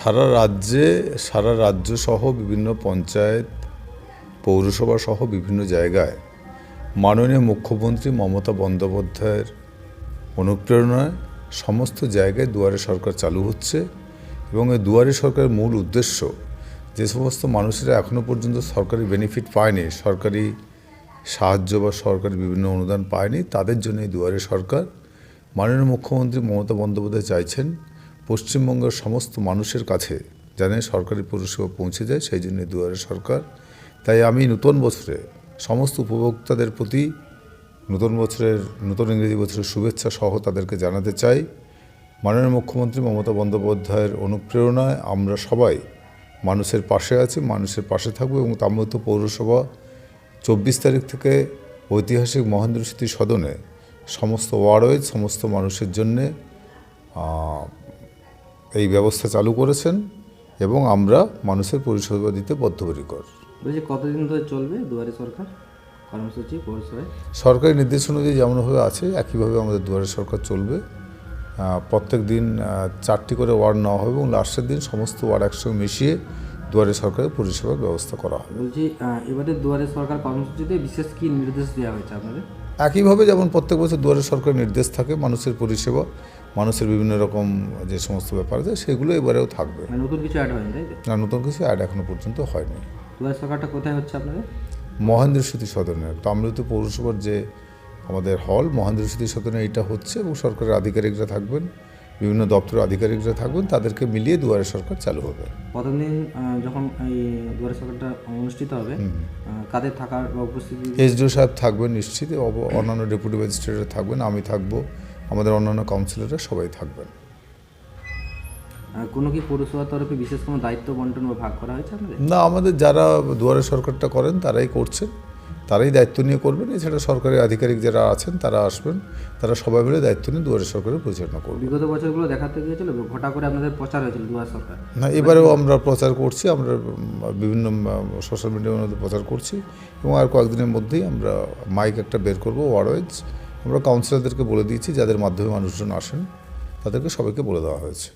সারা রাজ্যে, সারা রাজ্য সহ বিভিন্ন পঞ্চায়েত, পৌরসভা সহ বিভিন্ন জায়গায় মাননীয় মুখ্যমন্ত্রী মমতা বন্দ্যোপাধ্যায়ের অনুপ্রেরণায় সমস্ত জায়গায় দুয়ারে সরকার চালু হচ্ছে এবং এই দুয়ারে সরকারের মূল উদ্দেশ্য যে সমস্ত মানুষেরা এখনও পর্যন্ত সরকারি বেনিফিট পায়নি, সরকারি সাহায্য বা সরকারি বিভিন্ন অনুদান পায়নি, তাদের জন্য এই দুয়ারে সরকার মাননীয় মুখ্যমন্ত্রী মমতা বন্দ্যোপাধ্যায় চাইছেন পশ্চিমবঙ্গের সমস্ত মানুষের কাছে যেন সরকারি পরিষেবা পৌঁছে যায়, সেই জন্য দুয়ারে সরকার। তাই আমি নতুন বছরে সমস্ত উপভোক্তাদের প্রতি নতুন বছরের, নতুন ইংরেজি বছরের শুভেচ্ছা সহ তাদেরকে জানাতে চাই। মাননীয় মুখ্যমন্ত্রী মমতা বন্দ্যোপাধ্যায়ের অনুপ্রেরণায় আমরা সবাই মানুষের পাশে আছি, মানুষের পাশে থাকব এবং তার মধ্যে পৌরসভা চব্বিশ তারিখ থেকে ঐতিহাসিক মহেন্দ্র স্মৃতি সদনে সমস্ত ওয়ার্ডওয়েজ সমস্ত মানুষের জন্যে এই ব্যবস্থা চালু করেছেন এবং আমরা মানুষের পরিষেবা দিতে বদ্ধপরিকর। বলছি কতদিন ধরে চলবে দুয়ারে সরকার? কর্মসূচি সরকারি নির্দেশ অনুযায়ী যেমনভাবে আছে একইভাবে আমাদের দুয়ারে সরকার চলবে। প্রত্যেক দিন চারটি করে ওয়ার্ড নেওয়া হবে এবং লাস্টের দিন সমস্ত ওয়ার্ড একসঙ্গে মিশিয়ে দুয়ারে সরকারের পরিষেবার ব্যবস্থা করা হবে। বলছি এবারে দুয়ারে সরকার কর্মসূচিতে বিশেষ কি নির্দেশ দেওয়া হয়েছে আপনাদের? একইভাবে যেমন প্রত্যেক বছর দুয়ারে সরকার নির্দেশ থাকে মানুষের পরিষেবা মানুষের বিভিন্ন রকম যে সমস্ত ব্যাপার আছে সেগুলো এবারেও থাকবে। মানে নতুন কিছু অ্যাড হয়নি তাই না নতুন কিছু অ্যাড এখনও পর্যন্ত হয়নি। সরকারটা কোথায় হচ্ছে আপনাদের? মহেন্দ্র স্মৃতি সদনে তাম্রলিপ্ত পৌরসভার যে আমাদের হল মহেন্দ্র স্মৃতি সদনে এটা হচ্ছে এবং সরকারের আধিকারিকরা থাকবেন বিভিন্ন দপ্তরের আধিকারিকরা থাকবেন তাদেরকে মিলিয়ে দুয়ারে সরকার চালু হবে। প্রথম দিন যখন এই দুয়ারে সরকারটা অনুষ্ঠিত হবে কাদের থাকার উপস্থিতি? এসডিও সাহেব থাকবেন নিশ্চিত অন্যান্য ডেপুটি ম্যাজিস্ট্রেটরা থাকবেন আমি থাকব। আমাদের অন্যান্য কাউন্সিলররা সবাই থাকবেন। কোনো কি পৌরসভার তরফে বিশেষ কোনো দায়িত্ব বন্টন বা ভাগ করা হয়েছে আপনাদের? না আমাদের যারা দুয়ারে সরকারটা করেন তারাই করছেন তারাই দায়িত্ব নিয়ে করবেন। এছাড়া সরকারি আধিকারিক যারা আছেন তারা আসবেন। তারা সবাই মিলে দায়িত্ব নিয়ে দুয়ারে সরকারের পরিচালনা করবেন। বিগত বছরগুলো দেখাতে গিয়েছিল ঘটা করে আপনাদের প্রচার হয়েছিল দুয়ার সরকার। না এবারেও আমরা প্রচার করছি আমরা বিভিন্ন সোশ্যাল মিডিয়ার মধ্যে প্রচার করছি। এবং আর কয়েকদিনের মধ্যেই আমরা মাইক একটা বের করব ওয়ারওয়েজ আমরা কাউন্সিলরদেরকে বলে দিয়েছি যাদের মাধ্যমে মানুষজন আসেন তাদেরকে সবাইকে বলে দেওয়া হয়েছে।